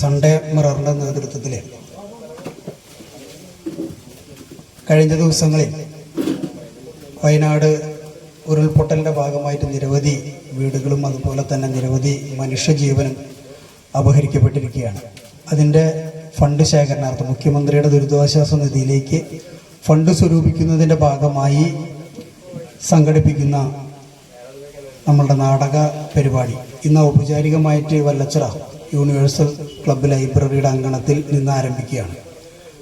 Sunday മിററിന്റെ നേതൃത്വത്തിൽ കഴിഞ്ഞ ദിവസങ്ങളിൽ വയനാട് ഉരുൾപൊട്ടലിന്റെ ഭാഗമായിട്ട് നിരവധി വീടുകളും അതുപോലെ തന്നെ നിരവധി മനുഷ്യജീവനും അപഹരിക്കപ്പെട്ടിരിക്കുകയാണ്. അതിന്റെ ഫണ്ട് ശേഖരണാർത്ഥം മുഖ്യമന്ത്രിയുടെ ദുരിതാശ്വാസ നിധിയിലേക്ക് ഫണ്ട് സ്വരൂപിക്കുന്നതിന്റെ ഭാഗമായി സംഘടിപ്പിക്കുന്ന നമ്മളുടെ നാടക പരിപാടി. ഇന്ന് ഔപചാരികമായിട്ട് വല്ലച്ചിറ യൂണിവേഴ്സൽ ക്ലബ് ലൈബ്രറിയുടെ അങ്കണത്തിൽ നിന്ന് ആരംഭിക്കുകയാണ്.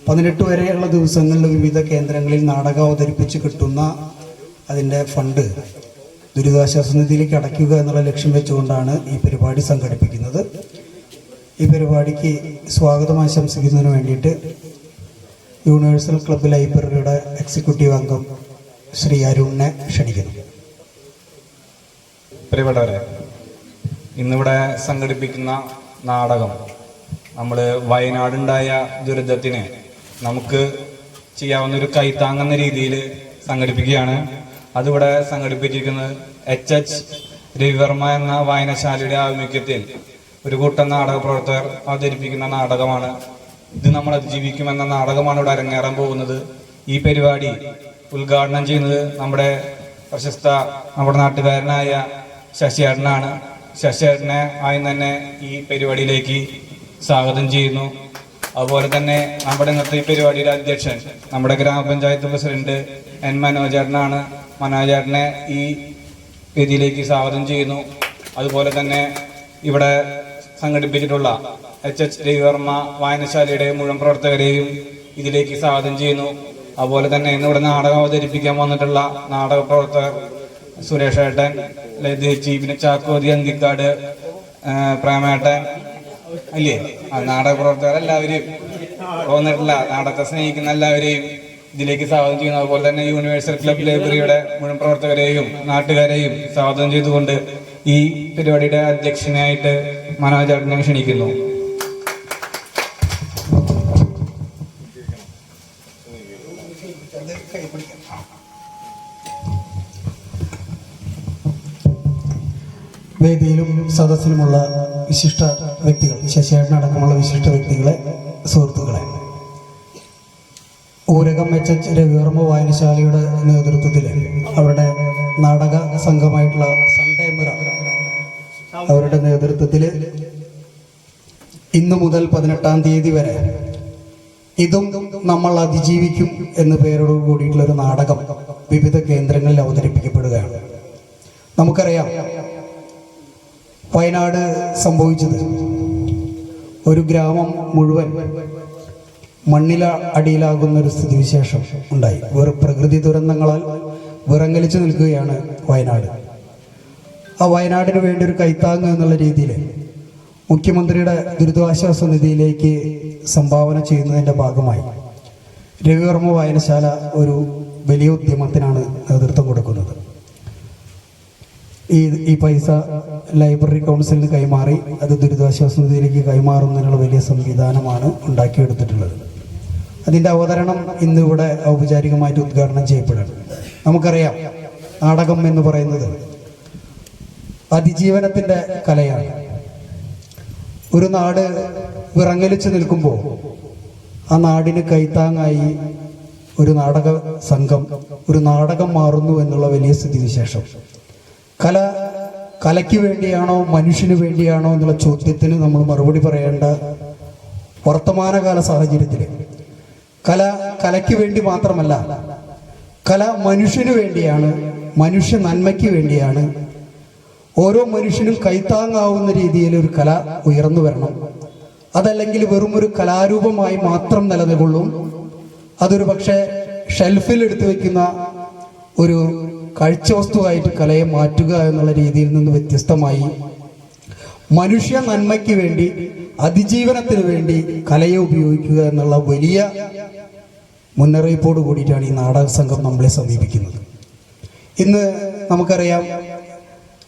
പതിനെട്ട് വരെയുള്ള ദിവസങ്ങളിൽ വിവിധ കേന്ദ്രങ്ങളിൽ നാടകം അവതരിപ്പിച്ച് കിട്ടുന്ന അതിന്റെ ഫണ്ട് ദുരിതാശ്വാസ നിധിയിലേക്ക് അടയ്ക്കുക എന്നുള്ള ലക്ഷ്യം വെച്ചുകൊണ്ടാണ് ഈ പരിപാടി സംഘടിപ്പിക്കുന്നത്. ഈ പരിപാടിക്ക് സ്വാഗതം ആശംസിക്കുന്നതിന് വേണ്ടിയിട്ട് യൂണിവേഴ്സൽ ക്ലബ് ലൈബ്രറിയുടെ എക്സിക്യൂട്ടീവ് അംഗം ശ്രീ അരുണിനെ ക്ഷണിക്കുന്നു. പ്രിയപ്പെട്ടവരെ ഇന്നിവിടെ സംഘടിപ്പിക്കുന്ന നാടകം. നമ്മൾ വയനാടുണ്ടായ ദുരിതത്തിന് നമുക്ക് ചെയ്യാവുന്ന ഒരു കൈത്താങ്ങുന്ന രീതിയിൽ സംഘടിപ്പിക്കുകയാണ്. അതിവിടെ സംഘടിപ്പിച്ചിരിക്കുന്നത് എച്ച് എച്ച് രവിവർമ്മ എന്ന വായനശാലയുടെ ആഭിമുഖ്യത്തിൽ ഒരു കൂട്ടം നാടക പ്രവർത്തകർ അവതരിപ്പിക്കുന്ന നാടകമാണ്. ഇത് നമ്മൾ അതിജീവിക്കുമെന്ന നാടകമാണ് ഇവിടെ അരങ്ങേറാൻ പോകുന്നത്. ഈ പരിപാടി ഉദ്ഘാടനം ചെയ്യുന്നത് നമ്മുടെ പ്രശസ്ത നമ്മുടെ നാട്ടുകാരനായ ശശിയേട്ടനാണ്. ശശിയേട്ടനെ ആദ്യം തന്നെ ഈ പരിപാടിയിലേക്ക് സ്വാഗതം ചെയ്യുന്നു. അതുപോലെ തന്നെ നമ്മുടെ ഇന്നത്തെ ഈ പരിപാടിയുടെ അധ്യക്ഷൻ നമ്മുടെ ഗ്രാമപഞ്ചായത്ത് പ്രസിഡന്റ് എൻ മനോജേട്ടനാണ്. മനോജേട്ടനെ ഈ വേദിയിലേക്ക് സ്വാഗതം ചെയ്യുന്നു. അതുപോലെ തന്നെ ഇവിടെ സംഘടിപ്പിച്ചിട്ടുള്ള എച്ച് എച്ച് രവിവർമ്മ വായനശാലയുടെ മുഴുവൻ പ്രവർത്തകരെയും ഇതിലേക്ക് സ്വാഗതം ചെയ്യുന്നു. അതുപോലെ തന്നെ ഇന്നിവിടെ നാടകം അവതരിപ്പിക്കാൻ വന്നിട്ടുള്ള നാടക പ്രവർത്തകർ സുരേഷ് ഏട്ടൻ ലതേച്ചി പിന്നെ ചാക്കോതി അന്തിക്കാട് പ്രേമേട്ടൻ അല്ലേ ആ നാടക പ്രവർത്തകർ എല്ലാവരെയും വന്നിട്ടില്ല നാടകത്തെ സ്നേഹിക്കുന്ന എല്ലാവരെയും ഇതിലേക്ക് സ്വാഗതം ചെയ്യുന്നു അതുപോലെ തന്നെ യൂണിവേഴ്സൽ ക്ലബ് ലൈബ്രറിയുടെ മുഴുവൻ പ്രവർത്തകരെയും നാട്ടുകാരെയും സ്വാഗതം ചെയ്തുകൊണ്ട് ഈ പരിപാടിയുടെ അധ്യക്ഷനായിട്ട് മനോജേട്ടനെ ക്ഷണിക്കുന്നു. സദസ്സിലുമുള്ള വിശിഷ്ട വ്യക്തികൾ ശശിയേട്ടനടക്കമുള്ള വിശിഷ്ട വ്യക്തികളെ സുഹൃത്തുക്കളെ. ഊരകം എച്ച് എച്ച് രവിവർമ്മ വായനശാലയുടെ നേതൃത്വത്തിൽ അവരുടെ നാടക സംഘമായിട്ടുള്ള സൺഡേ മിറ അവരുടെ നേതൃത്വത്തിൽ ഇന്നു മുതൽ പതിനെട്ടാം തീയതി വരെ ഇതും നമ്മൾ അതിജീവിക്കും എന്ന പേരോട് കൂടിയിട്ടുള്ള ഒരു നാടകം വിവിധ കേന്ദ്രങ്ങളിൽ അവതരിപ്പിക്കപ്പെടുകയാണ്. നമുക്കറിയാം വയനാട് സംഭവിച്ചത്. ഒരു ഗ്രാമം മുഴുവൻ മണ്ണില അടിയിലാകുന്ന ഒരു സ്ഥിതിവിശേഷം ഉണ്ടായി. വെറു പ്രകൃതി ദുരന്തങ്ങളാൽ വിറങ്ങലിച്ചു നിൽക്കുകയാണ് വയനാട്. ആ വയനാടിന് വേണ്ടി ഒരു കൈത്താങ് എന്നുള്ള രീതിയിൽ മുഖ്യമന്ത്രിയുടെ ദുരിതാശ്വാസ നിധിയിലേക്ക് സംഭാവന ചെയ്യുന്നതിന്റെ ഭാഗമായി രവിവർമ്മ വായനശാല ഒരു വലിയ ഉദ്യമത്തിനാണ് നേതൃത്വം കൊടുക്കുന്നത്. ഈ ഈ പൈസ ലൈബ്രറി കൗൺസിലിന് കൈമാറി അത് ദുരിതാശ്വാസ നിധിയിലേക്ക് കൈമാറുന്നതിനുള്ള വലിയ സംവിധാനമാണ് ഉണ്ടാക്കിയെടുത്തിട്ടുള്ളത്. അതിന്റെ അവതരണം ഇന്നിവിടെ ഔപചാരികമായിട്ട് ഉദ്ഘാടനം ചെയ്യപ്പെടുന്നു നമുക്കറിയാം നാടകം എന്ന് പറയുന്നത് അതിജീവനത്തിന്റെ കലയാണ്. ഒരു നാട് വിറങ്ങലിച്ച് നിൽക്കുമ്പോൾ ആ നാടിന് കൈത്താങ്ങായി ഒരു നാടക സംഘം ഒരു നാടകം മാറുന്നു എന്നുള്ള വലിയ സ്ഥിതിവിശേഷം. കല കലയ്ക്ക് വേണ്ടിയാണോ മനുഷ്യന് വേണ്ടിയാണോ എന്നുള്ള ചോദ്യത്തിന് നമ്മൾ മറുപടി പറയേണ്ട വർത്തമാനകാല സാഹചര്യത്തിൽ കല കലയ്ക്ക് വേണ്ടി മാത്രമല്ല കല മനുഷ്യന് വേണ്ടിയാണ് മനുഷ്യ നന്മയ്ക്ക് വേണ്ടിയാണ് ഓരോ മനുഷ്യനും കൈത്താങ്ങാവുന്ന രീതിയിൽ ഒരു കല ഉയർന്നു വരണം. അതല്ലെങ്കിൽ വെറും ഒരു കലാരൂപമായി മാത്രം നിലനിൽക്കൊള്ളും. അതൊരു പക്ഷേ ഷെൽഫിൽ എടുത്തു വയ്ക്കുന്ന ഒരു കാഴ്ചവസ്തുവായിട്ട് കലയെ മാറ്റുക എന്നുള്ള രീതിയിൽ നിന്ന് വ്യത്യസ്തമായി. മനുഷ്യ നന്മയ്ക്ക് വേണ്ടി അതിജീവനത്തിന് വേണ്ടി കലയെ ഉപയോഗിക്കുക എന്നുള്ള വലിയ മുന്നറിയിപ്പോട് കൂടിയിട്ടാണ് ഈ നാടക സംഘം നമ്മളെ സമീപിക്കുന്നത്. ഇന്ന് നമുക്കറിയാം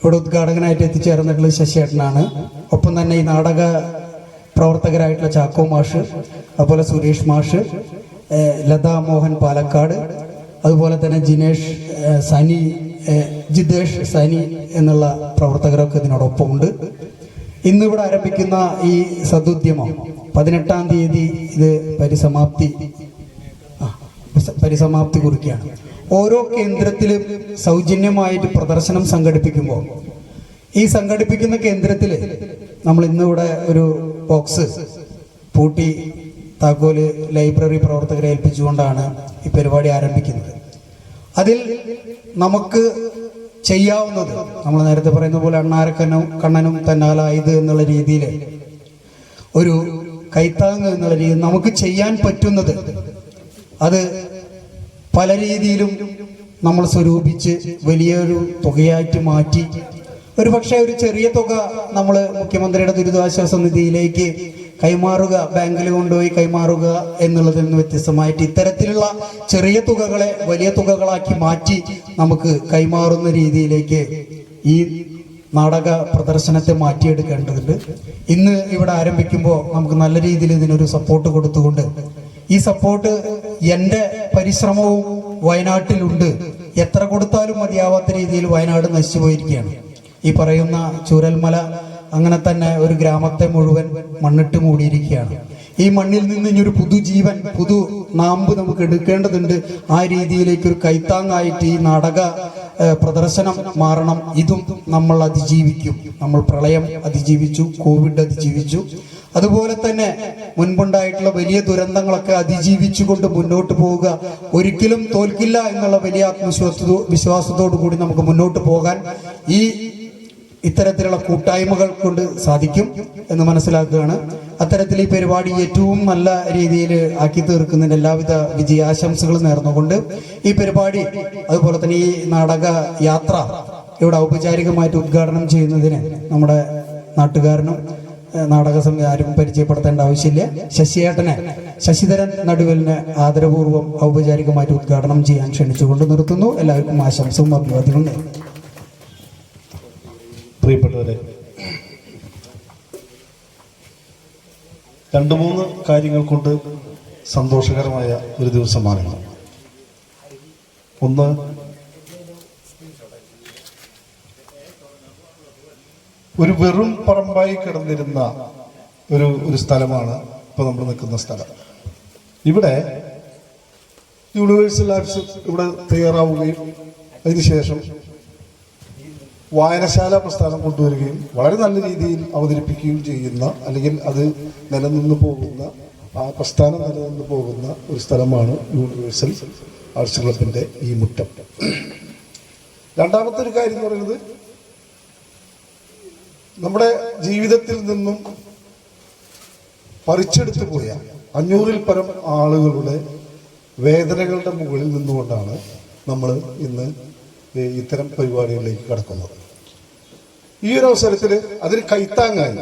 ഇവിടെ ഉദ്ഘാടകനായിട്ട് എത്തിച്ചേർന്നിട്ടുള്ള ശശിയേട്ടനാണ്. ഒപ്പം തന്നെ ഈ നാടക പ്രവർത്തകരായിട്ടുള്ള ചാക്കോ മാഷ് അതുപോലെ സുരേഷ് മാഷ് ലതാ മോഹൻ പാലക്കാട് അതുപോലെ തന്നെ ജിനേഷ് സനി ജിതേഷ് സനി എന്നുള്ള പ്രവർത്തകരൊക്കെ ഇതിനോടൊപ്പമുണ്ട്. ഇന്നിവിടെ ആരംഭിക്കുന്ന ഈ സദുദ്യമം പതിനെട്ടാം തീയതി ഇത് പരിസമാപ്തി പരിസമാപ്തി കുറിക്കുകയാണ്. ഓരോ കേന്ദ്രത്തിലും സൗജന്യമായിട്ട് പ്രദർശനം സംഘടിപ്പിക്കുമ്പോൾ ഈ സംഘടിപ്പിക്കുന്ന കേന്ദ്രത്തിൽ നമ്മൾ ഇന്നിവിടെ ഒരു ബോക്സ് പൂട്ടി താക്കോൽ ലൈബ്രറി പ്രവർത്തകരെ ഏൽപ്പിച്ചുകൊണ്ടാണ് ഈ പരിപാടി ആരംഭിക്കുന്നത്. അതിൽ നമുക്ക് ചെയ്യാവുന്നത് നമ്മൾ നേരത്തെ പറയുന്ന പോലെ അണ്ണാരക്കനും കണ്ണനും തന്നാലായത് എന്നുള്ള രീതിയിൽ ഒരു കൈത്താങ് എന്നുള്ള രീതിയിൽ നമുക്ക് ചെയ്യാൻ പറ്റുന്നത് അത് പല രീതിയിലും നമ്മൾ സ്വരൂപിച്ച് വലിയൊരു തുകയായിട്ട് മാറ്റി ഒരു പക്ഷേ ഒരു ചെറിയ തുക നമ്മൾ മുഖ്യമന്ത്രിയുടെ ദുരിതാശ്വാസ നിധിയിലേക്ക് കൈമാറുക ബാങ്കിൽ കൊണ്ടുപോയി കൈമാറുക എന്നുള്ളതിൽ നിന്ന് വ്യത്യസ്തമായിട്ട് ഇത്തരത്തിലുള്ള ചെറിയ തുകകളെ വലിയ തുകകളാക്കി മാറ്റി നമുക്ക് കൈമാറുന്ന രീതിയിലേക്ക് ഈ നാടക പ്രദർശനത്തെ മാറ്റിയെടുക്കേണ്ടതുണ്ട്. ഇന്ന് ഇവിടെ ആരംഭിക്കുമ്പോൾ നമുക്ക് നല്ല രീതിയിൽ ഇതിനൊരു സപ്പോർട്ട് കൊടുത്തുകൊണ്ട് ഈ സപ്പോർട്ട് എന്റെ പരിശ്രമവും വയനാട്ടിലുണ്ട്. എത്ര കൊടുത്താലും മതിയാവാത്ത രീതിയിൽ വയനാട് നശിച്ചു പോയിരിക്കുകയാണ് ഈ പറയുന്ന ചൂരൽമല അങ്ങനെ തന്നെ ഒരു ഗ്രാമത്തെ മുഴുവൻ മണ്ണിട്ട് മൂടിയിരിക്കുകയാണ്. ഈ മണ്ണിൽ നിന്ന് ഇനി ഒരു പുതുജീവൻ പുതു നാമ്പ് നമുക്ക് എടുക്കേണ്ടതുണ്ട്. ആ രീതിയിലേക്ക് ഒരു കൈത്താങ്ങായിട്ട് ഈ നാടക പ്രദർശനം മാറണം. ഇതും നമ്മൾ അതിജീവിക്കും. നമ്മൾ പ്രളയം അതിജീവിച്ചു കോവിഡ് അതിജീവിച്ചു. അതുപോലെ തന്നെ മുൻപുണ്ടായിട്ടുള്ള വലിയ ദുരന്തങ്ങളൊക്കെ അതിജീവിച്ചുകൊണ്ട് മുന്നോട്ട് പോവുക. ഒരിക്കലും തോൽക്കില്ല എന്നുള്ള വലിയ ആത്മവിശ്വാസ വിശ്വാസത്തോടു കൂടി നമുക്ക് മുന്നോട്ട് പോകാൻ ഈ ഇത്തരത്തിലുള്ള കൂട്ടായ്മകൾ കൊണ്ട് സാധിക്കും എന്ന് മനസ്സിലാക്കുകയാണ്. അത്തരത്തിൽ ഈ പരിപാടി ഏറ്റവും നല്ല രീതിയിൽ ആക്കി തീർക്കുന്നതിന് എല്ലാവിധ വിജയാശംസകളും നേർന്നുകൊണ്ട് ഈ പരിപാടി അതുപോലെ തന്നെ ഈ നാടക യാത്ര ഇവിടെ ഔപചാരികമായിട്ട് ഉദ്ഘാടനം ചെയ്യുന്നതിന് നമ്മുടെ നാട്ടുകാരനും നാടക സംഘം ആരും പരിചയപ്പെടുത്തേണ്ട ആവശ്യമില്ല. ശശിയേട്ടനെ ശശിധരൻ നടുവലിനെ ആദരപൂർവം ഔപചാരികമായിട്ട് ഉദ്ഘാടനം ചെയ്യാൻ ക്ഷണിച്ചുകൊണ്ട് നിർത്തുന്നു. എല്ലാവർക്കും ആശംസവും അഭിവാദ്യങ്ങളും പ്രിയപ്പെട്ടവരെ രണ്ടു മൂന്ന് കാര്യങ്ങൾ കൊണ്ട് സന്തോഷകരമായ ഒരു ദിവസമാണ്. ഒന്ന് ഒരു വെറും പറമ്പായി കിടന്നിരുന്ന ഒരു ഒരു സ്ഥലമാണ് ഇപ്പോൾ നമ്മൾ നിൽക്കുന്ന സ്ഥലം ഇവിടെ യൂണിവേഴ്സൽ ലാബ്സ് ഇവിടെ തയ്യാറാവുകയും അതിനുശേഷം വായനശാല പ്രസ്ഥാനം കൊണ്ടുവരികയും വളരെ നല്ല രീതിയിൽ അവതരിപ്പിക്കുകയും ചെയ്യുന്ന അല്ലെങ്കിൽ അത് നിലനിന്ന് പോകുന്ന ആ പ്രസ്ഥാനം നിലനിന്ന് പോകുന്ന ഒരു സ്ഥലമാണ് യൂണിവേഴ്സൽ ആർട്സ് ക്ലബിന്റെ ഈ മുറ്റം രണ്ടാമത്തെ ഒരു കാര്യം എന്ന് പറയുന്നത് നമ്മുടെ ജീവിതത്തിൽ നിന്നും പറിച്ചെടുത്തു പോയ അഞ്ഞൂറിൽ പരം ആളുകളുടെ വേദനകളുടെ മുകളിൽ നിന്നുകൊണ്ടാണ് നമ്മൾ ഇന്ന് ഇത്തരം പരിപാടികളിലേക്ക് കടക്കുന്നത് ഈ ഒരു അവസരത്തിൽ അതിന് കൈത്താങ്ങാൻ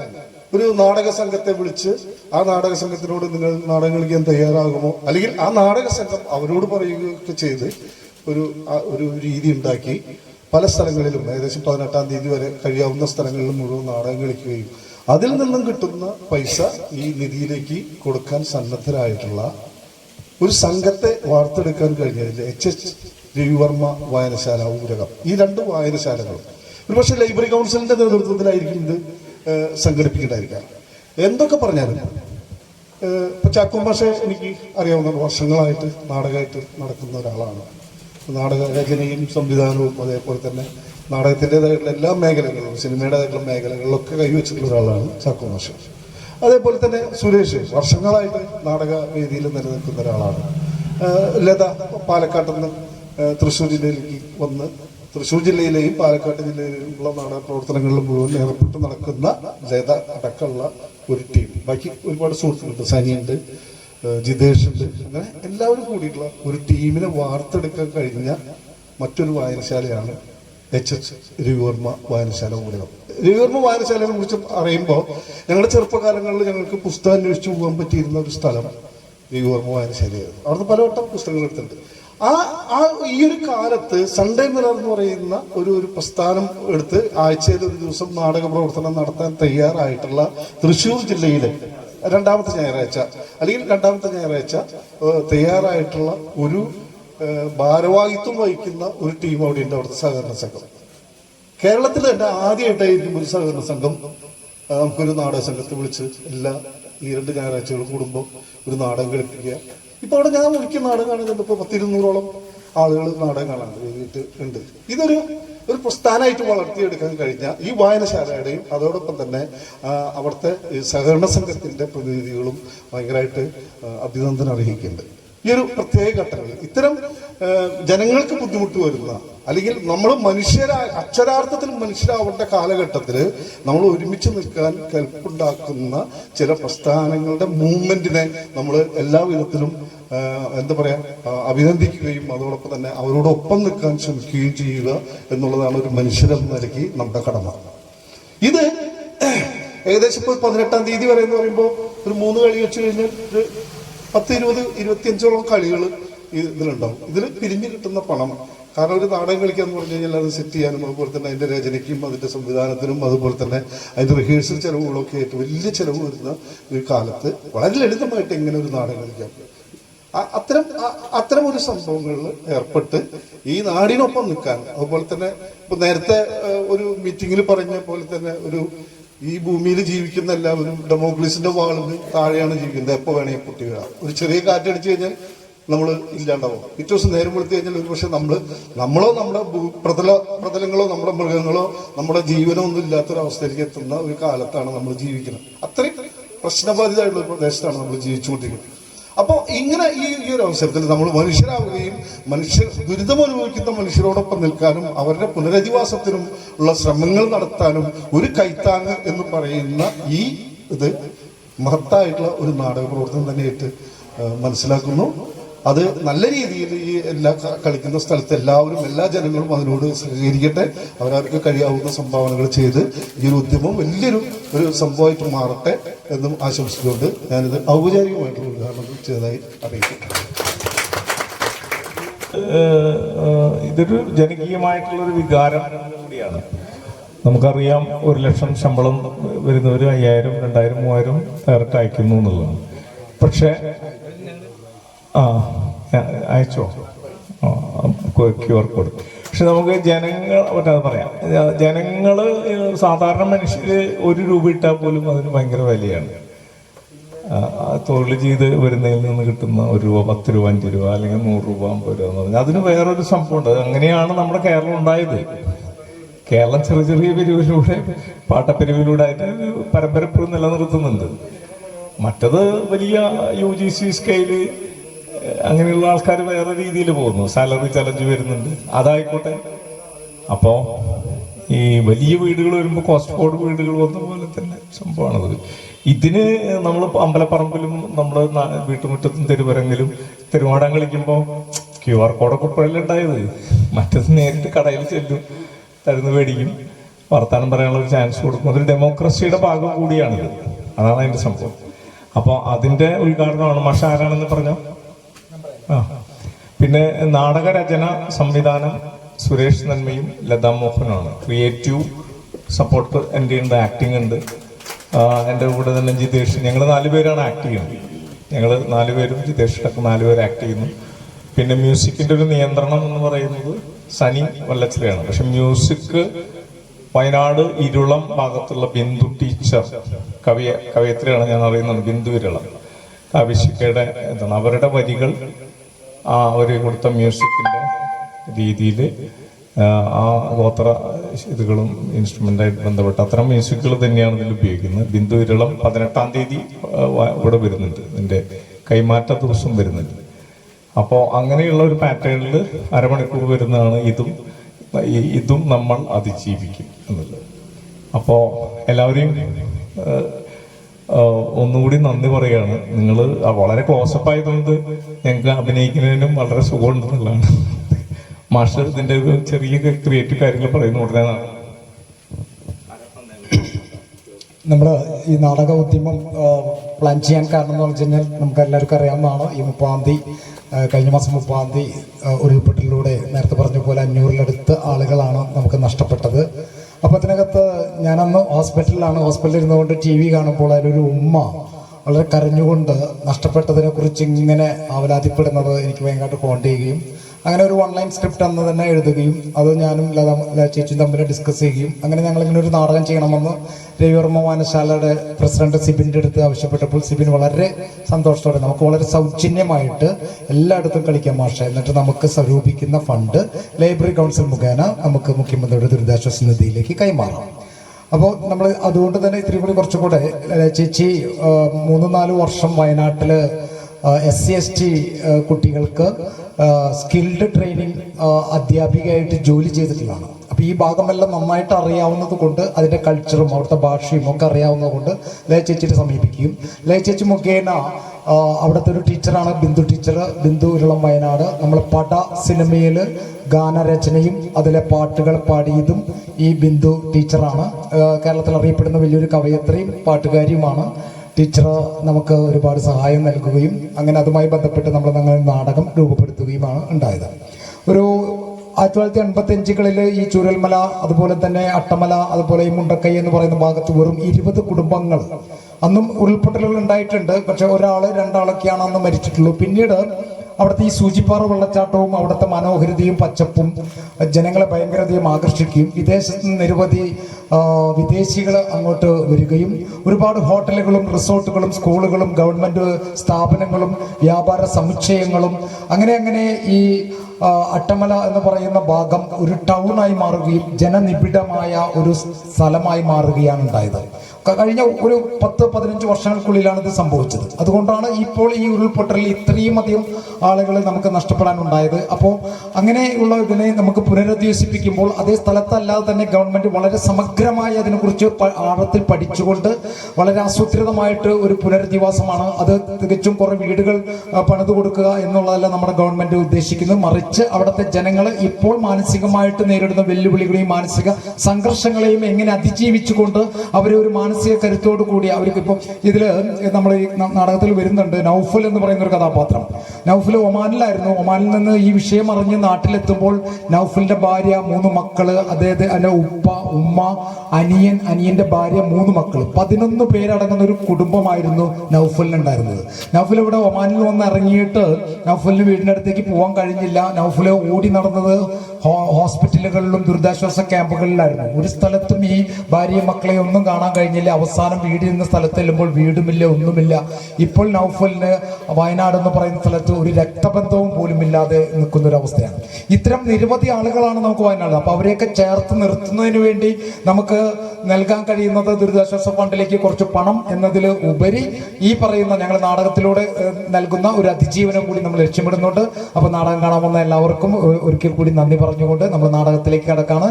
ഒരു നാടക സംഘത്തെ വിളിച്ച് ആ നാടക സംഘത്തിനോട് നിങ്ങൾ നാടകം കളിക്കാൻ തയ്യാറാകുമോ? അല്ലെങ്കിൽ ആ നാടക സംഘം അവരോട് പറയുകയൊക്കെ ചെയ്ത് ഒരു ഒരു രീതി ഉണ്ടാക്കി പല സ്ഥലങ്ങളിലും ഏകദേശം പതിനെട്ടാം തീയതി വരെ കഴിയാവുന്ന സ്ഥലങ്ങളിലും മുഴുവൻ നാടകം കളിക്കുകയും അതിൽ നിന്നും കിട്ടുന്ന പൈസ ഈ നിധിയിലേക്ക് കൊടുക്കാൻ സന്നദ്ധരായിട്ടുള്ള ഒരു സംഘത്തെ വാർത്തെടുക്കാൻ കഴിഞ്ഞതിൽ എച്ച് എച്ച് രവിവർമ്മ വായനശാല ഊരകം. ഈ രണ്ട് വായനശാലകളും ഒരുപക്ഷെ ലൈബ്രറി കൗൺസിലിന്റെ നേതൃത്വത്തിലായിരിക്കും ഇത് സംഘടിപ്പിക്കേണ്ടായിരിക്കാം എന്തൊക്കെ പറഞ്ഞാലും ഇപ്പം ചാക്കോ ഭാഷ എനിക്ക് അറിയാവുന്ന വർഷങ്ങളായിട്ട് നാടകമായിട്ട് നടക്കുന്ന ഒരാളാണ്. നാടക രചനയും സംവിധാനവും അതേപോലെ തന്നെ നാടകത്തിന്റെതായിട്ടുള്ള എല്ലാ മേഖലകളിലും സിനിമയുടേതായിട്ടുള്ള മേഖലകളിലൊക്കെ കൈവച്ചിട്ടുള്ള ഒരാളാണ് ചാക്കോ ഭാഷ. അതേപോലെ തന്നെ സുരേഷ് വർഷങ്ങളായിട്ട് നാടക വേദിയിൽ നിലനിൽക്കുന്ന ഒരാളാണ്. ലത പാലക്കാട്ടിൽ നിന്ന് തൃശ്ശൂർ ജില്ലയിലേക്ക് വന്ന് തൃശ്ശൂർ ജില്ലയിലെയും പാലക്കാട് ജില്ലയിലുള്ള നാടക പ്രവർത്തനങ്ങളിൽ മുഴുവൻ ഏർപ്പെട്ട് നടക്കുന്ന ലത അടക്കമുള്ള ഒരു ടീം. ബാക്കി ഒരുപാട് സുഹൃത്തുക്കളുണ്ട്. സനിയുണ്ട് ജിതേഷ് ഉണ്ട് അങ്ങനെ എല്ലാവരും കൂടിയിട്ടുള്ള ഒരു ടീമിനെ വാർത്തെടുക്കാൻ കഴിഞ്ഞ മറ്റൊരു വായനശാലയാണ് എച്ച് എച്ച് രവിവർമ്മ വായനശാല കൂടിയത് രവിവർമ്മ വായനശാലയെ കുറിച്ച് അറിയുമ്പോൾ ഞങ്ങളുടെ ചെറുപ്പകാലങ്ങളിൽ ഞങ്ങൾക്ക് പുസ്തകം അന്വേഷിച്ചു പോകാൻ പറ്റിയിരുന്ന ഒരു സ്ഥലം രവിവർമ്മ വായനശാലയായിരുന്നു. അവിടുന്ന് പലവട്ടം പുസ്തകങ്ങൾ എടുത്തിട്ടുണ്ട്. ആ ആ ഈ ഒരു കാലത്ത് സൺഡേ മിറർ എന്ന് പറയുന്ന ഒരു ഒരു പ്രസ്ഥാനം എടുത്ത് ആഴ്ചയിൽ ഒരു ദിവസം നാടക പ്രവർത്തനം നടത്താൻ തയ്യാറായിട്ടുള്ള തൃശ്ശൂർ ജില്ലയിലെ രണ്ടാമത്തെ ഞായറാഴ്ച അല്ലെങ്കിൽ രണ്ടാമത്തെ ഞായറാഴ്ച തയ്യാറായിട്ടുള്ള ഒരു ഭാരവാഹിത്വം വഹിക്കുന്ന ഒരു ടീം അവിടെ ഉണ്ട് അവിടുത്തെ സഹകരണ സംഘം. കേരളത്തിൽ തന്നെ ആദ്യമായിട്ടായിരിക്കും ഒരു സഹകരണ സംഘം നമുക്കൊരു നാടക സംഘത്തെ വിളിച്ച് എല്ലാ ഈ രണ്ട് ഞായറാഴ്ചകൾ കൂടുമ്പോൾ ഒരു നാടകം കളിപ്പിക്കുക ഇപ്പൊ അവിടെ ഞാൻ വിളിക്കുന്ന നാടകം കാണുന്നുണ്ട് ഇപ്പൊ പത്തിരുന്നൂറോളം ആളുകൾ നാടകം കാണാൻ വേണ്ടിയിട്ട് ഉണ്ട്. ഇതൊരു ഒരു പ്രസ്ഥാനമായിട്ട് വളർത്തിയെടുക്കാൻ കഴിഞ്ഞ ഈ വായനശാലയുടെയും അതോടൊപ്പം തന്നെ അവിടുത്തെ സഹകരണ സംഘത്തിന്റെ പ്രതിനിധികളും ഭയങ്കരമായിട്ട് അഭിനന്ദനം അർഹിക്കുന്നുണ്ട്. ഈ ഒരു പ്രത്യേക ഘട്ടങ്ങളിൽ ഇത്തരം ജനങ്ങൾക്ക് ബുദ്ധിമുട്ട് വരുന്ന അല്ലെങ്കിൽ നമ്മൾ മനുഷ്യരാ അക്ഷരാർത്ഥത്തിൽ മനുഷ്യരാവേണ്ട കാലഘട്ടത്തിൽ നമ്മൾ ഒരുമിച്ച് നിൽക്കാൻ കൽപ്പുണ്ടാക്കുന്ന ചില പ്രസ്ഥാനങ്ങളുടെ മൂവ്മെന്റിനെ നമ്മൾ എല്ലാ വിധത്തിലും എന്താ പറയാ അഭിനന്ദിക്കുകയും അതോടൊപ്പം തന്നെ അവരോടൊപ്പം നിൽക്കാൻ ശ്രമിക്കുകയും ചെയ്യുക എന്നുള്ളതാണ് ഒരു മനുഷ്യരെന്ന നിലയ്ക്ക് നമ്മുടെ കടമ. ഇത് ഏകദേശം ഇപ്പോൾ പതിനെട്ടാം തീയതി വരെ എന്ന് പറയുമ്പോൾ ഒരു മൂന്ന് കളി വെച്ച് കഴിഞ്ഞാൽ ഒരു പത്ത് ഇരുപത് ഇരുപത്തിയഞ്ചോളം കളികൾ ഇതിലുണ്ടാവും. ഇതിൽ പിരിഞ്ഞു കിട്ടുന്ന പണം കാരണം ഒരു നാടകം കളിക്കാന്ന് പറഞ്ഞു കഴിഞ്ഞാൽ അത് സെറ്റ് ചെയ്യാനും അതുപോലെ തന്നെ അതിന്റെ രചനയ്ക്കും അതിന്റെ സംവിധാനത്തിനും അതുപോലെ തന്നെ അതിന്റെ റിഹേഴ്സൽ ചിലവുകളൊക്കെ ആയിട്ട് വലിയ ചെലവ് വരുന്ന ഒരു കാലത്ത് വളരെ ലളിതമായിട്ട് എങ്ങനെ ഒരു നാടകം കളിക്കാം അത്തരം അത്തരം ഒരു സംഭവങ്ങളിൽ ഏർപ്പെട്ട് ഈ നാടിനൊപ്പം നിൽക്കാൻ അതുപോലെ തന്നെ ഇപ്പൊ നേരത്തെ ഒരു മീറ്റിംഗിൽ പറഞ്ഞ പോലെ തന്നെ ഒരു ഈ ഭൂമിയിൽ ജീവിക്കുന്ന എല്ലാവരും ഡെമോക്രസിന്റെ വാളിന് താഴെയാണ് ജീവിക്കുന്നത്. എപ്പോ വേണമെങ്കിൽ പൊട്ടി വീഴാം ഒരു ചെറിയ കാറ്റടിച്ചു കഴിഞ്ഞാൽ നമ്മൾ ഇല്ലാണ്ടാവും. പിറ്റേ ദിവസം നേരം വെളുത്തു കഴിഞ്ഞാൽ ഒരു പക്ഷേ നമ്മൾ നമ്മളോ നമ്മുടെ പ്രതല പ്രതലങ്ങളോ നമ്മുടെ മൃഗങ്ങളോ നമ്മുടെ ജീവനോ ഒന്നും ഇല്ലാത്തൊരവസ്ഥയിലേക്ക് എത്തുന്ന ഒരു കാലത്താണ് നമ്മൾ ജീവിക്കുന്നത്. അത്രയും പ്രശ്നബാധിതമായിട്ടുള്ള ഒരു പ്രദേശത്താണ് നമ്മൾ ജീവിച്ചുകൊണ്ടിരിക്കുന്നത്. അപ്പോൾ ഇങ്ങനെ ഈ ഈ ഒരു അവസരത്തിൽ നമ്മൾ മനുഷ്യരാവുകയും മനുഷ്യർ ദുരിതമനുഭവിക്കുന്ന മനുഷ്യരോടൊപ്പം നിൽക്കാനും അവരുടെ പുനരധിവാസത്തിനും ഉള്ള ശ്രമങ്ങൾ നടത്താനും ഒരു കൈത്താങ് എന്ന് പറയുന്ന ഈ ഇത് മഹത്തായിട്ടുള്ള ഒരു നാടക പ്രവർത്തനം തന്നെയായിട്ട് മനസ്സിലാക്കുന്നു. അത് നല്ല രീതിയിൽ ഈ എല്ലാ കളിക്കുന്ന സ്ഥലത്ത് എല്ലാവരും എല്ലാ ജനങ്ങളും അതിനോട് സഹകരിക്കട്ടെ. അവരവർക്ക് കഴിയാവുന്ന സംഭാവനകൾ ചെയ്ത് ഈ ഒരു ഉദ്യമം വലിയൊരു ഒരു സംഭവമായിട്ട് മാറട്ടെ എന്നും ആശംസിച്ചുകൊണ്ട് ഞാനിത് ഔപചാരികമായിട്ടുള്ള ഉദ്ഘാടനം ചെയ്തതായി അറിയിക്കട്ടെ ഇതൊരു ജനകീയമായിട്ടുള്ളൊരു വികാരം കൂടിയാണ്. നമുക്കറിയാം ഒരു ലക്ഷം ശമ്പളം വരുന്നവർ അയ്യായിരം രണ്ടായിരം മൂവായിരം ഡയറക്റ്റ് അയക്കുന്നു എന്നുള്ളതാണ്. പക്ഷേ ആ അയച്ചോ? ക്യു ആർ കോഡ് പക്ഷെ നമുക്ക് ജനങ്ങൾ പറ്റാതെ പറയാം. ജനങ്ങൾ സാധാരണ മനുഷ്യർ ഒരു രൂപ ഇട്ടാൽ പോലും അതിന് ഭയങ്കര വിലയാണ്. തൊഴിൽ ചെയ്ത് വരുന്നതിൽ നിന്ന് കിട്ടുന്ന ഒരു രൂപ പത്ത് രൂപ അഞ്ച് രൂപ അല്ലെങ്കിൽ നൂറ് രൂപ അമ്പത് രൂപ എന്ന് പറഞ്ഞാൽ അതിന് വേറൊരു സംഭവമുണ്ട്. അങ്ങനെയാണ് നമ്മുടെ കേരളം ഉണ്ടായത്. കേരളം ചെറിയ ചെറിയ പിരിവിലൂടെ പാട്ടപ്പിരിവിലൂടെ ആയിട്ട് ഒരു പരമ്പര ഇപ്പോഴും നിലനിർത്തുന്നുണ്ട്. മറ്റത് വലിയ യു ജി സി സ്കെയിൽ അങ്ങനെയുള്ള ആൾക്കാർ വേറെ രീതിയിൽ പോകുന്നു. സാലറി ചലഞ്ച് വരുന്നുണ്ട്. അതായിക്കോട്ടെ. അപ്പോ ഈ വലിയ വീടുകൾ വരുമ്പോൾ കോസ്റ്റ് കോഡ് വീടുകൾ വന്ന പോലെ തന്നെ സംഭവമാണത് ഇതിന് നമ്മൾ അമ്പലപ്പറമ്പിലും നമ്മൾ വീട്ടുമുറ്റത്തും തെരുവരങ്ങിലും തെരുവാടം കളിക്കുമ്പോൾ ക്യു ആർ കോഡൊക്കെ ഇപ്പോഴല്ലേ ഉണ്ടായത്? മറ്റത് നേരിട്ട് കടയിൽ ചെല്ലും തരുന്ന് മേടിക്കും. വർത്തമാനം പറയാനുള്ള ഒരു ചാൻസ് കൊടുക്കും. അതൊരു ഡെമോക്രസിയുടെ ഭാഗം കൂടിയാണിത്. അതാണ് അതിന്റെ സംഭവം. അപ്പോൾ അതിന്റെ ഉദ്ഘാടനമാണ്. മഷാരാണെന്ന് പറഞ്ഞോ? പിന്നെ നാടകരചന സംവിധാനം സുരേഷ് നന്മയും ലതാ മോഹനുമാണ്. ക്രിയേറ്റീവ് സപ്പോർട്ട് എന്റെ ഉണ്ട് ആക്ടിംഗ് ഉണ്ട്. എന്റെ കൂടെ തന്നെ ജിതേഷ്. ഞങ്ങൾ നാലുപേരാണ് ആക്ട് ചെയ്യുന്നത്. ഞങ്ങൾ നാലുപേരും ജിതേഷ് നാല് പേര് ആക്ട് ചെയ്യുന്നു. പിന്നെ മ്യൂസിക്കിന്റെ ഒരു നിയന്ത്രണം എന്ന് പറയുന്നത് സനി വല്ലച്ചിലയാണ്. പക്ഷെ മ്യൂസിക് വയനാട് ഇരുളം ഭാഗത്തുള്ള ബിന്ദു ടീച്ചർ കവിയ കവയത്രിയാണ് ഞാൻ അറിയുന്നത് ബിന്ദു ഇരുളം കാവ്യശിക്കയുടെ എന്താണ് അവരുടെ വരികൾ ആ ഒരു കൊടുത്ത മ്യൂസിക്കിന്റെ രീതിയിൽ ആ ഗോത്ര ഇതുകളും ഇൻസ്ട്രുമെന്റായിട്ട് ബന്ധപ്പെട്ട അത്തരം മ്യൂസിക്കുകൾ തന്നെയാണ് ഇതിൽ ഉപയോഗിക്കുന്നത്. ബിന്ദു ഇരളം പതിനെട്ടാം തീയതി ഇവിടെ വരുന്നുണ്ട്. ഇതിന്റെ കൈമാറ്റ ദിവസം വരുന്നുണ്ട്. അപ്പോൾ അങ്ങനെയുള്ള ഒരു പാറ്റേണിൽ അരമണിക്കൂർ വരുന്നതാണ് ഇതും ഇതും നമ്മൾ അതിജീവിക്കും എന്നുള്ളത്. അപ്പോൾ എല്ലാവരെയും ഒന്നുകൂടി നന്ദി പറയുകയാണ്. നിങ്ങൾ വളരെ ക്ലോസപ്പ് ആയതുകൊണ്ട് ഞങ്ങൾക്ക് അഭിനയിക്കുന്നതിനും വളരെ സുഖമുണ്ടെന്നുള്ളതാണ്. മാസ്റ്റർ ഇതിന്റെ ഒരു ചെറിയ ക്രിയേറ്റീവ് കാര്യങ്ങൾ പറയുന്ന ഉടനെ നടക്കും. നമ്മൾ ഈ നാടക ഉദ്യമം പ്ലാൻ ചെയ്യാൻ കാരണം എന്ന് വെച്ച് കഴിഞ്ഞാൽ നമുക്ക് എല്ലാവർക്കും അറിയാവുന്നതാണ്. ഈ മുപ്പാം തീയതി കഴിഞ്ഞ മാസം മുപ്പാം തീയതി ഉരുൾപൊട്ടലിലൂടെ നേരത്തെ പറഞ്ഞ പോലെ അഞ്ഞൂറിലടുത്ത് ആളുകളാണ് നമുക്ക് നഷ്ടപ്പെട്ടത്. അപ്പോൾ അതിനകത്ത് ഞാനന്ന് ഹോസ്പിറ്റലിലാണ്. ഹോസ്പിറ്റലിൽ ഇരുന്നുകൊണ്ട് ടി വി കാണുമ്പോൾ അതിലൊരു ഉമ്മ വളരെ കരഞ്ഞുകൊണ്ട് നഷ്ടപ്പെട്ടതിനെ കുറിച്ച് ഇങ്ങനെ ആവലാതിപ്പെടുന്നത് എനിക്ക് ഭയങ്കരമായിട്ട് ഹോണ്ട് ചെയ്യുകയും അങ്ങനെ ഒരു ഓൺലൈൻ സ്ക്രിപ്റ്റ് അന്ന് തന്നെ എഴുതുകയും അത് ഞാനും ലത ചേച്ചിയും തമ്മിൽ ഡിസ്കസ് ചെയ്യുകയും അങ്ങനെ ഞങ്ങൾ ഇങ്ങനെ ഒരു നാടകം ചെയ്യണമെന്ന് രവിവർമ്മ വായനശാലയുടെ പ്രസിഡന്റ് സിബിന്റെ അടുത്ത് ആവശ്യപ്പെട്ടപ്പോൾ സിബിൻ വളരെ സന്തോഷത്തോടെ നമുക്ക് വളരെ സൗജന്യമായിട്ട് എല്ലായിടത്തും കളിക്കാൻ മാഷ. എന്നിട്ട് നമുക്ക് സ്വരൂപിക്കുന്ന ഫണ്ട് ലൈബ്രറി കൗൺസിൽ മുഖേന നമുക്ക് മുഖ്യമന്ത്രിയുടെ ദുരിതാശ്വാസ നിധിയിലേക്ക് കൈമാറാം. അപ്പോൾ നമ്മൾ അതുകൊണ്ട് തന്നെ ഇത്തിരി കൂടി കുറച്ചും കൂടെ ചേച്ചി മൂന്ന് നാല് വർഷം വയനാട്ടിൽ എസ് സി എസ് ടി കുട്ടികൾക്ക് സ്കിൽഡ് ട്രെയിനിങ് അധ്യാപികയായിട്ട് ജോലി ചെയ്തിട്ടുള്ളതാണ്. അപ്പോൾ ഈ ഭാഗമെല്ലാം നന്നായിട്ട് അറിയാവുന്നത് കൊണ്ട് അതിന്റെ കൾച്ചറും അവിടുത്തെ ഭാഷയും ഒക്കെ അറിയാവുന്നത് കൊണ്ട് ലയ ചേച്ചിയെ സമീപിക്കുകയും. ലയ ചേച്ചി മുഖേന അവിടുത്തെ ഒരു ടീച്ചറാണ് ബിന്ദു ടീച്ചർ ബിന്ദു ഉരുളം വയനാട്. നമ്മൾ പട സിനിമയിൽ ഗാനരചനയും അതിലെ പാട്ടുകൾ പാടിയതും ഈ ബിന്ദു ടീച്ചറാണ്. കേരളത്തിൽ അറിയപ്പെടുന്ന വലിയൊരു കവയത്രിയും പാട്ടുകാരിയുമാണ്. ടീച്ചർ നമുക്ക് ഒരുപാട് സഹായം നൽകുകയും അങ്ങനെ അതുമായി ബന്ധപ്പെട്ട് നമ്മൾ അങ്ങനെ നാടകം രൂപപ്പെടുത്തുകയുമാണ് ഉണ്ടായത്. ഒരു ആയിരത്തി തൊള്ളായിരത്തി എൺപത്തി അഞ്ചുകളിൽ ഈ ചുരൽമല അതുപോലെ തന്നെ അട്ടമല അതുപോലെ ഈ മുണ്ടക്കൈ എന്ന് പറയുന്ന ഭാഗത്ത് വെറും ഇരുപത് കുടുംബങ്ങൾ അന്നും ഉരുൾപൊട്ടലുകൾ ഉണ്ടായിട്ടുണ്ട്. പക്ഷെ ഒരാൾ രണ്ടാളൊക്കെയാണ് അന്ന് മരിച്ചിട്ടുള്ളൂ പിന്നീട് അവിടുത്തെ ഈ സൂചിപ്പാറ വെള്ളച്ചാട്ടവും അവിടുത്തെ മനോഹരിതയും പച്ചപ്പും ജനങ്ങളെ ഭയങ്കരതയും ആകർഷിക്കുകയും വിദേശത്ത് നിന്ന് നിരവധി വിദേശികൾ അങ്ങോട്ട് വരികയും ഒരുപാട് ഹോട്ടലുകളും റിസോർട്ടുകളും സ്കൂളുകളും ഗവൺമെന്റ് സ്ഥാപനങ്ങളും വ്യാപാര സമുച്ചയങ്ങളും അങ്ങനെ അങ്ങനെ ഈ അട്ടമല എന്ന് പറയുന്ന ഭാഗം ഒരു ടൗണായി മാറുകയും ജനനിബിഡമായ ഒരു സ്ഥലമായി മാറുകയാണ് ഉണ്ടായത്. കഴിഞ്ഞ ഒരു പത്ത് പതിനഞ്ച് വർഷങ്ങൾക്കുള്ളിലാണ് ഇത് സംഭവിച്ചത്. അതുകൊണ്ടാണ് ഇപ്പോൾ ഈ ഉരുൾപൊട്ടലിൽ ഇത്രയും അധികം ആളുകളെ നമുക്ക് നഷ്ടപ്പെടാനുണ്ടായത്. അപ്പോൾ അങ്ങനെയുള്ള ഇതിനെ നമുക്ക് പുനരധിവസിപ്പിക്കുമ്പോൾ അതേ സ്ഥലത്തല്ലാതെ തന്നെ ഗവൺമെന്റ് വളരെ സമഗ്രമായി അതിനെക്കുറിച്ച് ആഴത്തിൽ പഠിച്ചുകൊണ്ട് വളരെ ആസൂത്രിതമായിട്ട് ഒരു പുനരധിവാസമാണ് അത് തികച്ചും കുറേ വീടുകൾ പണിത് കൊടുക്കുക എന്നുള്ളതല്ല നമ്മുടെ ഗവൺമെന്റ് ഉദ്ദേശിക്കുന്നത്. മറിച്ച് അവിടുത്തെ ജനങ്ങൾ ഇപ്പോൾ മാനസികമായിട്ട് നേരിടുന്ന വെല്ലുവിളികളെയും മാനസിക സംഘർഷങ്ങളെയും എങ്ങനെ അതിജീവിച്ചുകൊണ്ട് അവരെ ഒരു മാനസിക കരുത്തോടു കൂടി അവർക്ക് ഇപ്പം ഇതിൽ നമ്മൾ ഈ നാടകത്തിൽ വരുന്നുണ്ട് നൗഫൽ എന്ന് പറയുന്ന ഒരു കഥാപാത്രം. നൗഫൽ ഒമാനിലായിരുന്നു. ഒമാനിൽ നിന്ന് ഈ വിഷയം അറിഞ്ഞ് നാട്ടിലെത്തുമ്പോൾ നൗഫലിന്റെ ഭാര്യ മൂന്ന് മക്കൾ അതായത് അല്ലെ ഉപ്പ ഉമ്മ അനിയൻ അനിയന്റെ ഭാര്യ മൂന്ന് മക്കൾ പതിനൊന്ന് പേരടങ്ങുന്ന ഒരു കുടുംബമായിരുന്നു നൗഫലിനുണ്ടായിരുന്നത്. നൗഫൽ ഇവിടെ ഒമാനിൽ വന്ന് ഇറങ്ങിയിട്ട് നൗഫലിന് വീടിന്റെ അടുത്തേക്ക് പോകാൻ കഴിഞ്ഞില്ല. നൗഫൽ ഓടി നടന്നത് ഹോസ്പിറ്റലുകളിലും ദുരിതാശ്വാസ ക്യാമ്പുകളിലായിരുന്നു. ഒരു സ്ഥലത്തും ഈ ഭാര്യയും മക്കളെ ഒന്നും കാണാൻ കഴിഞ്ഞില്ല. അവസാനം വീട് നിന്ന സ്ഥലത്ത് ചെല്ലുമ്പോൾ വീടുമില്ല ഒന്നുമില്ല. ഇപ്പോൾ നൗഫലിന് വയനാട് എന്ന് പറയുന്ന സ്ഥലത്ത് ഒരു രക്തബന്ധവും പോലും ഇല്ലാതെ നിൽക്കുന്ന ഒരു അവസ്ഥയാണ്. ഇത്തരം നിരവധി ആളുകളാണ് നമുക്ക് വയനാട്. അപ്പോൾ അവരെയൊക്കെ ചേർത്ത് നിർത്തുന്നതിന് വേണ്ടി നമുക്ക് നൽകാൻ കഴിയുന്നത് ദുരിതാശ്വാസ ഫണ്ടിലേക്ക് കുറച്ച് പണം എന്നതിൽ ഉപരി ഈ പറയുന്ന ഞങ്ങൾ നാടകത്തിലൂടെ നൽകുന്ന ഒരു അതിജീവനം കൂടി നമ്മൾ ലക്ഷ്യമിടുന്നുണ്ട്. അപ്പോൾ നാടകം കാണാൻ വന്ന എല്ലാവർക്കും ഒരിക്കൽ കൂടി നന്ദി പറഞ്ഞുകൊണ്ട് നമ്മൾ നാടകത്തിലേക്ക് കടക്കാണ്.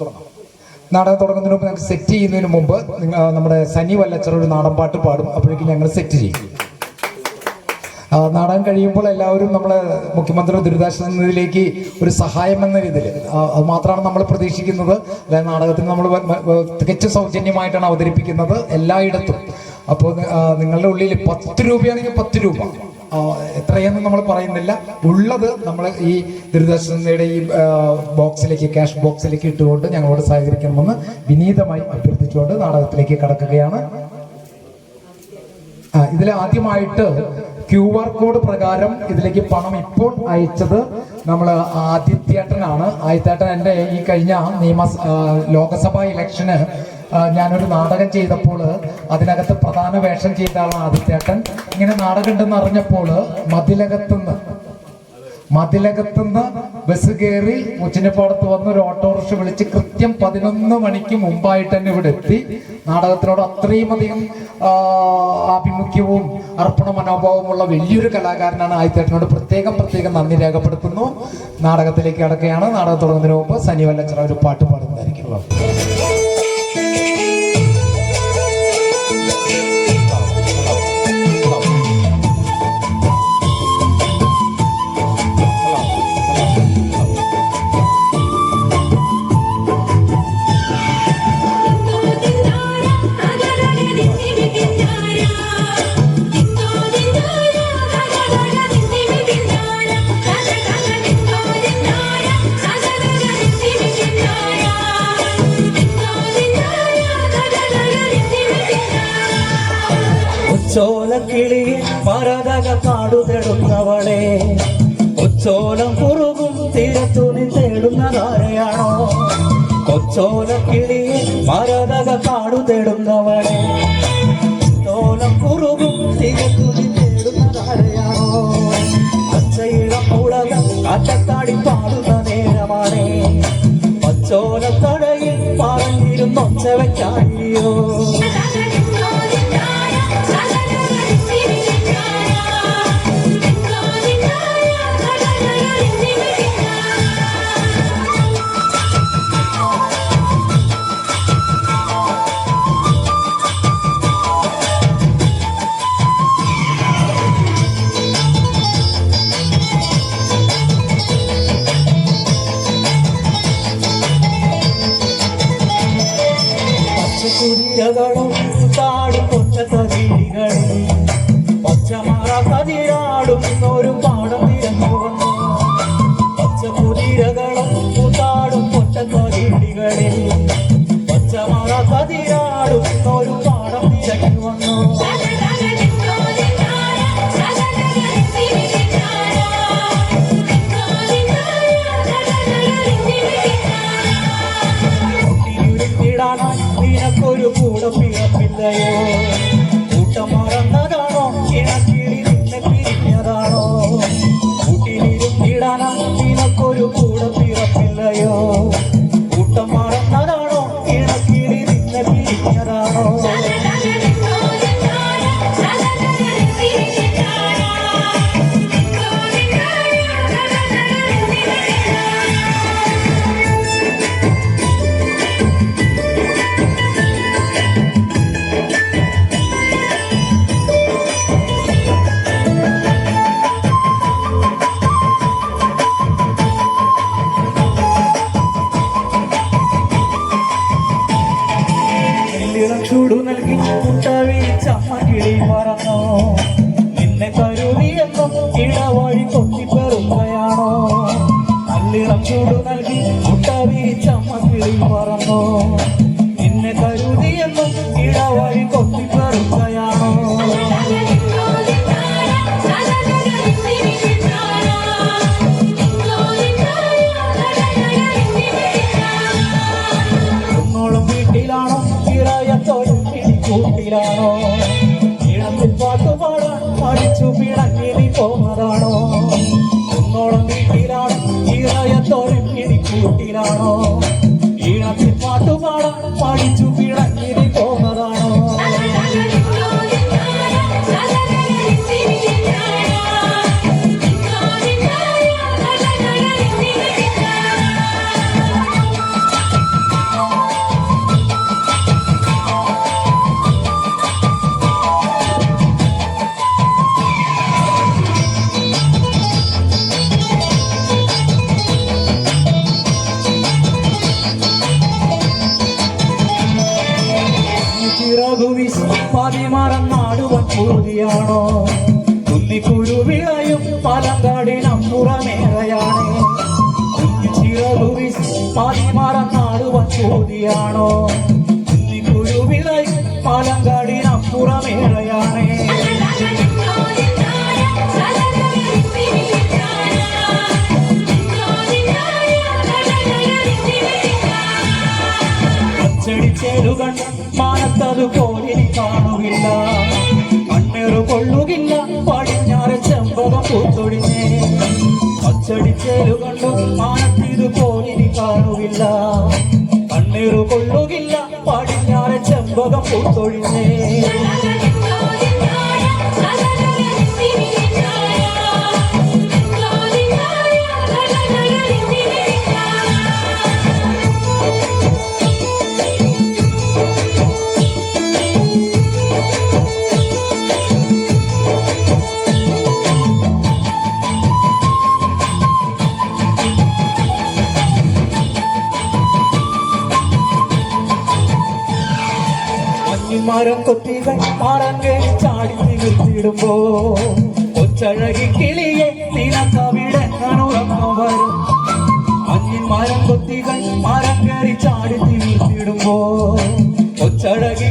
തുടങ്ങാം. നാടകം തുടങ്ങുന്നതിന് മുമ്പ് ഞങ്ങൾക്ക് സെറ്റ് ചെയ്യുന്നതിന് മുമ്പ് നമ്മുടെ സനി വല്ലച്ചർ ഒരു നാടൻ പാട്ട് പാടും. അപ്പോഴേക്കും ഞങ്ങൾ സെറ്റ് ചെയ്യും. നാടകം കഴിയുമ്പോൾ എല്ലാവരും നമ്മൾ മുഖ്യമന്ത്രി ദുരിതാശ്വാസ നിധിയിലേക്ക് ഒരു സഹായം എന്ന രീതിയിൽ അത് മാത്രമാണ് നമ്മൾ പ്രതീക്ഷിക്കുന്നത്. അതായത് നാടകത്തിന് നമ്മൾ തികച്ചും സൗജന്യമായിട്ടാണ് അവതരിപ്പിക്കുന്നത് എല്ലായിടത്തും. അപ്പോൾ നിങ്ങളുടെ ഉള്ളിൽ പത്ത് രൂപയാണെങ്കിൽ പത്ത് രൂപ. എത്രയെന്ന് നമ്മൾ പറയുന്നില്ല. ഉള്ളത് നമ്മൾ ഈ ദുരിതാശ്വാസയുടെ ഈ ബോക്സിലേക്ക് ക്യാഷ് ബോക്സിലേക്ക് ഇട്ടുകൊണ്ട് ഞങ്ങളോട് സഹകരിക്കണമെന്ന് വിനീതമായി അഭ്യർത്ഥിച്ചുകൊണ്ട് നാടകത്തിലേക്ക് കടക്കുകയാണ്. ഇതിൽ ആദ്യമായിട്ട് ക്യു ആർ കോഡ് പ്രകാരം ഇതിലേക്ക് പണം ഇപ്പോൾ അയച്ചത് നമ്മൾ ആദിത്യേട്ടനാണ്. ആദിത്യേട്ടൻ എന്റെ ഈ കഴിഞ്ഞ നിയമ ലോകസഭാ ഇലക്ഷന് ഞാനൊരു നാടകം ചെയ്തപ്പോൾ അതിനകത്ത് പ്രധാന വേഷം ചെയ്ത ആളാണ് ആദിത്യേട്ടൻ. ഇങ്ങനെ നാടകം ഉണ്ടെന്ന് അറിഞ്ഞപ്പോൾ മതിലകത്തുനിന്ന് മതിലകത്തുനിന്ന് ബസ് കയറി ഉച്ചിനപ്പാടത്ത് വന്ന് ഒരു ഓട്ടോറിക്ഷ വിളിച്ച് കൃത്യം പതിനൊന്ന് മണിക്ക് മുമ്പായിട്ട് തന്നെ ഇവിടെ എത്തി. നാടകത്തിനോട് അത്രയും അധികം ആഭിമുഖ്യവും അർപ്പണ മനോഭാവമുള്ള വലിയൊരു കലാകാരനാണ് ആയിത്തേട്ടനോട് പ്രത്യേകം പ്രത്യേകം നന്ദി രേഖപ്പെടുത്തുന്നു. നാടകത്തിലേക്ക് അടക്കുകയാണ് നാടകം തുടങ്ങുന്നതിന് മുമ്പ് സനി വല്ലച്ചറ ഒരു പാട്ട് പാടുന്നതായിരിക്കും. കൊച്ചോലക്കിളി പരതക പാടുതെടുന്നവളെ കൊച്ചോലം കുറുകും തീരത്തു നീ തേടുന്നതാരെയാണോ? കൊച്ചോലക്കിളി മരതക പാടുതെടുന്നവളെ തോലം കുറുകും തീരത്തു നീ തേടുന്നതാരെയാണോ? പച്ചയിളം മുളക കാറ്റത്താടി പാടുന്ന നേരമാണേ. പച്ചോലത്തടയിൽ പറഞ്ഞിരുന്നൊച്ച വെച്ചായോ Oh. പൂതിയാണോ കുന്നിക്കുരു വിളയും പലങ്കാടിനപ്പുറമേറെയാണ് കുഞ്ഞു ചിറകുവിസ് പതിമറന്നാടുവൻ പൂതിയാണോ കുന്നിക്കുരു വിളയും പലങ്കാടിനപ്പുറമേറെയാണ് അച്ചടിച്ചേലുകൾ മാനത്തത് പോലിനി കാണുകില്ല. കണ്ണേറു കൊള്ളുകില്ല പടിഞ്ഞാറ് ചെമ്പകം പൂത്തൊടിഞ്ഞേ. അച്ചടിച്ചേലുകണ്ടു മാനത്തിത് പോലിനി കാണുകില്ല. കണ്ണീറു കൊള്ളുകില്ല പടിഞ്ഞാറ് ചെമ്പകം പൂത്തൊടിഞ്ഞേ. மரம் கொத்திகள் மரங்கே சாடி நிறுத்திடும்போ ஒச்சழகி கிளியே தினம் தவிட அனுரக்கம் வரும் மஞ்சின் மரம் கொத்திகள் மரங்கறி சாடி நிறுத்திடும்போ ஒச்சழகி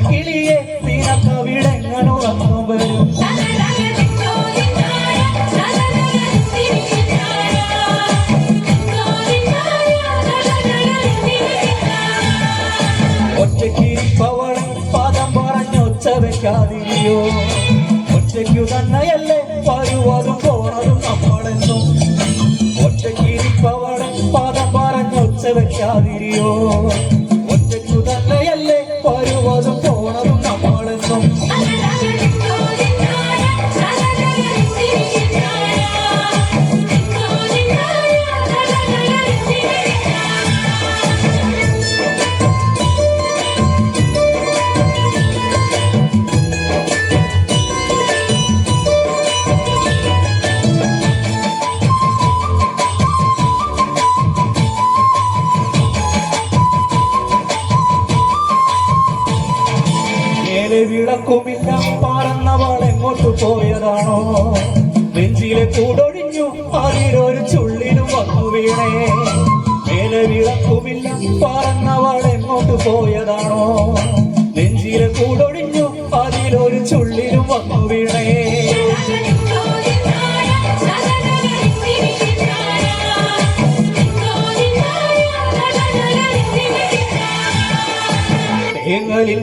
போனதும் நம்மளென்னும் ஒற்றை கிரிப்பவனை பாதம் பாரங்க உச்ச வைக்காதிரியோ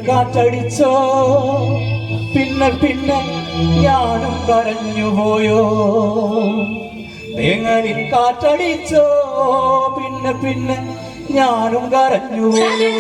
കാറ്റടിച്ചോ? പിന്നെ പിന്നെ ഞാനും കരഞ്ഞു പോയോ? തേങ്ങനി കാറ്റടിച്ചോ? പിന്നെ പിന്നെ ഞാനും കരഞ്ഞുപോയോ